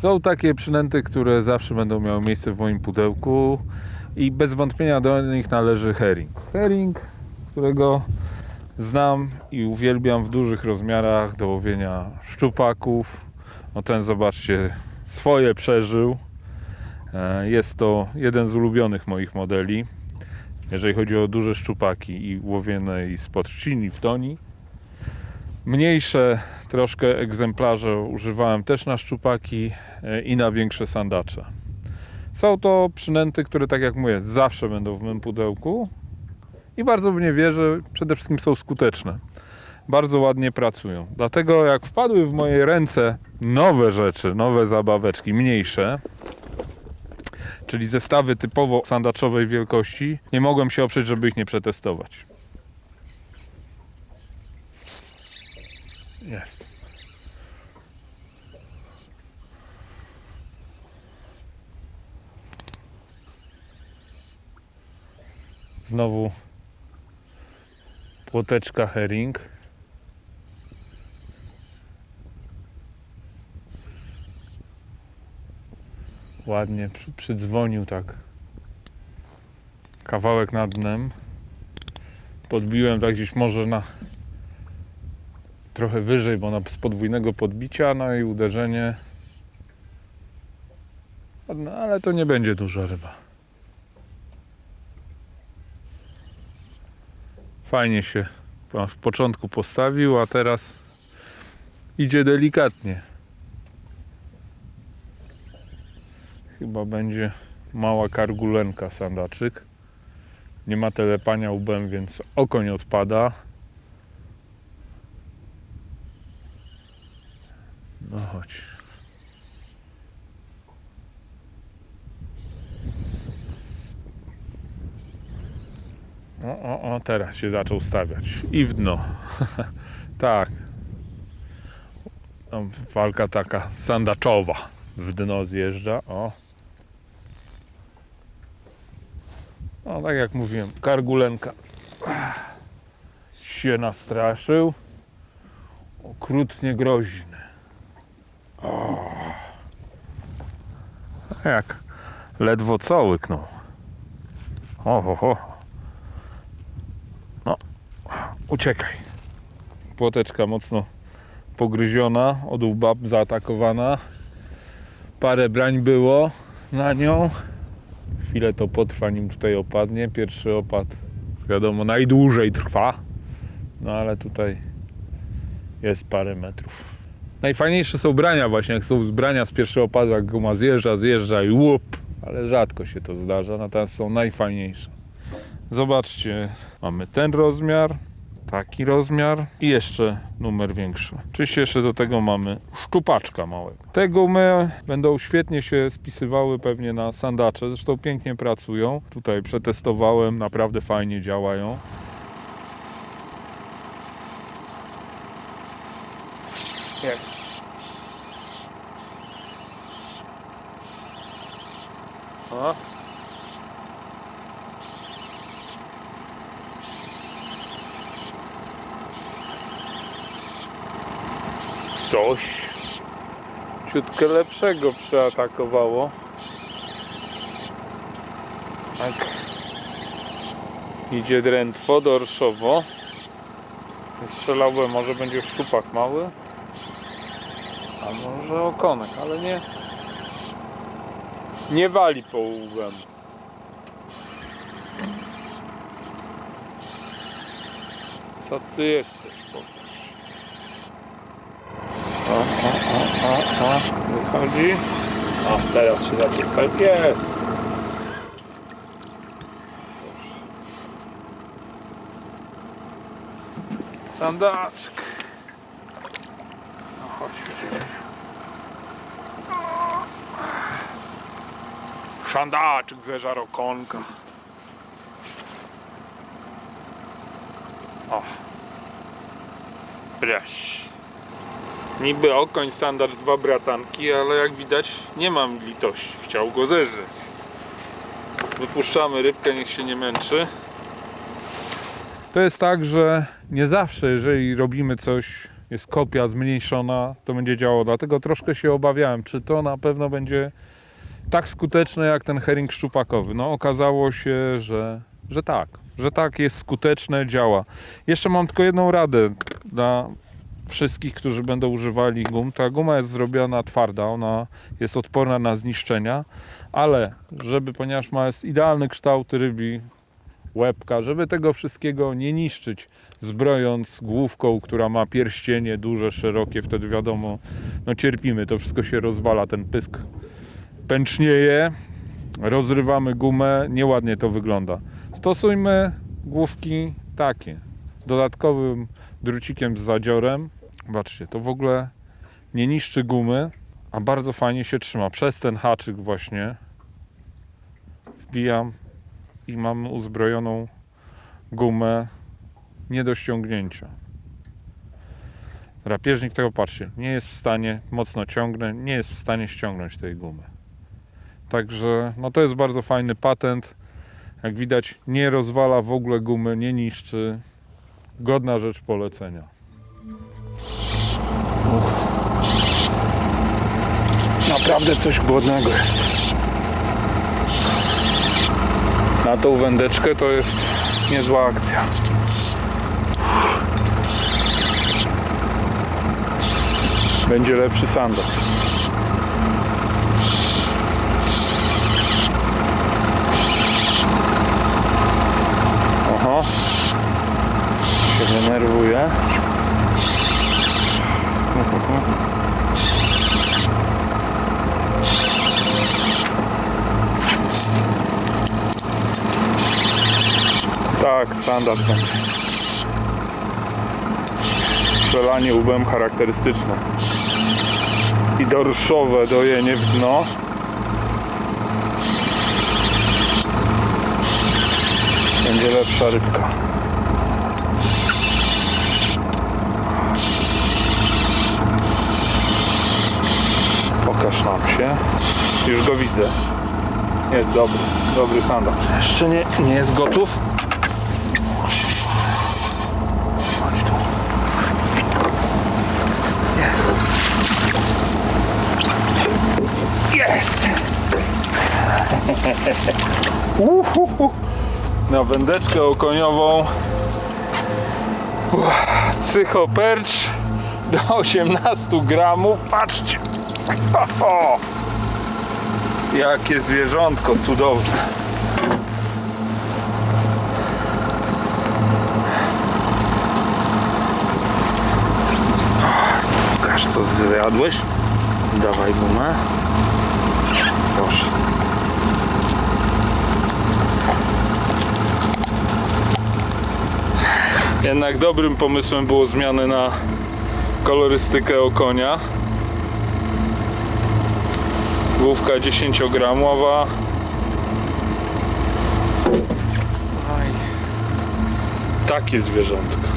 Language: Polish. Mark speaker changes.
Speaker 1: Są takie przynęty, które zawsze będą miały miejsce w moim pudełku i bez wątpienia do nich należy herring. Herring, którego znam i uwielbiam w dużych rozmiarach do łowienia szczupaków. No ten zobaczcie, swoje przeżył. E, Jest to jeden z ulubionych moich modeli, jeżeli chodzi o duże szczupaki i łowione i spod trzcini w doni. Mniejsze troszkę egzemplarze używałem też na szczupaki i na większe sandacze. Są to przynęty, które tak jak mówię, zawsze będą w mym pudełku i bardzo w nie wierzę. Przede wszystkim są skuteczne. Bardzo ładnie pracują. Dlatego jak wpadły w moje ręce nowe rzeczy, nowe zabaweczki, mniejsze, czyli zestawy typowo sandaczowej wielkości, nie mogłem się oprzeć, żeby ich nie przetestować. Jest. Znowu płoteczka herring. Ładnie przy, przydzwonił tak kawałek nad dnem. Podbiłem tak gdzieś może na trochę wyżej, bo na, z podwójnego podbicia, no i uderzenie. Ładne, ale to nie będzie duża ryba. Fajnie się w początku postawił, a teraz idzie delikatnie. Chyba będzie mała kargulenka sandaczyk. Nie ma telepania łbem, więc oko nie odpada. No chodź. O, o, o, teraz się zaczął stawiać. I w dno. tak. Walka taka sandaczowa. W dno zjeżdża. O. No, tak jak mówiłem, kargulenka się nastraszył. Okrutnie groźny. O. Jak ledwo co łyknął. O, ho, ho. No, uciekaj. Płoteczka mocno pogryziona, od łba zaatakowana. Parę brań było na nią. Chwilę to potrwa, nim tutaj opadnie. Pierwszy opad, wiadomo, najdłużej trwa. No ale tutaj jest parę metrów. Najfajniejsze są brania właśnie, jak są brania z pierwszego opadu, jak guma zjeżdża, zjeżdża i łup. Ale rzadko się to zdarza, natomiast są najfajniejsze. Zobaczcie, mamy ten rozmiar, taki rozmiar i jeszcze numer większy. Oczywiście jeszcze do tego mamy szczupaczka małego. Te gumy będą świetnie się spisywały pewnie na sandacze, zresztą pięknie pracują. Tutaj przetestowałem, naprawdę fajnie działają. Jest. O. Coś ciutkę lepszego przeatakowało. Tak. Idzie drętwo, dorszowo. Strzelałbym, może będzie szczupak mały. A może okonek, ale nie. Nie wali po łbem. Co ty jesteś, pokaż. O, o, o, o. Wychodzi. O, teraz się stać. Jest. Sandaczek. No chodź, chodź, chodź. Ze żarokonka. O. Braś. Niby okoń sandacz dwa bratanki, ale jak widać nie mam litości. Chciał go zeżreć. Wypuszczamy rybkę, niech się nie męczy. To jest tak, że nie zawsze, jeżeli robimy coś jest kopia zmniejszona, to będzie działało. Dlatego troszkę się obawiałem, czy to na pewno będzie tak skuteczne jak ten herring szczupakowy. No okazało się, że, że tak, że tak jest skuteczne, działa. Jeszcze mam tylko jedną radę dla wszystkich, którzy będą używali gum. Ta guma jest zrobiona twarda, ona jest odporna na zniszczenia, ale żeby, ponieważ ma jest idealny kształt rybi, łebka, żeby tego wszystkiego nie niszczyć, zbrojąc główką, która ma pierścienie duże, szerokie, wtedy wiadomo, no cierpimy, to wszystko się rozwala, ten pysk pęcznieje, rozrywamy gumę, nieładnie to wygląda. Stosujmy główki takie, dodatkowym drucikiem z zadziorem. Zobaczcie, to w ogóle nie niszczy gumy, a bardzo fajnie się trzyma. Przez ten haczyk właśnie wbijam i mamy uzbrojoną gumę nie do ściągnięcia. Drapieżnik tego, patrzcie, nie jest w stanie, mocno ciągnę, nie jest w stanie ściągnąć tej gumy. Także no to jest bardzo fajny patent. Jak widać, nie rozwala w ogóle gumy, nie niszczy. Godna rzecz polecenia. Naprawdę coś głodnego jest. Na tą wędeczkę to jest niezła akcja. Będzie lepszy sandal. Tak, standard. Strzelanie łbem charakterystyczne. I dorszowe dojenie w dno. Będzie lepsza rybka. Pokaż nam się. Już go widzę. Jest dobry, dobry sandacz. Jeszcze nie, nie jest gotów. Uhuhu. Na wędeczkę okoniową Uff, psychopercz do 18 gramów. Patrzcie! Ho. Jakie zwierzątko cudowne. Pokaż co zjadłeś. Dawaj gumę. Proszę. Jednak dobrym pomysłem było zmiany na kolorystykę okonia. Główka 10-gramowa. Aj. Takie zwierzątka.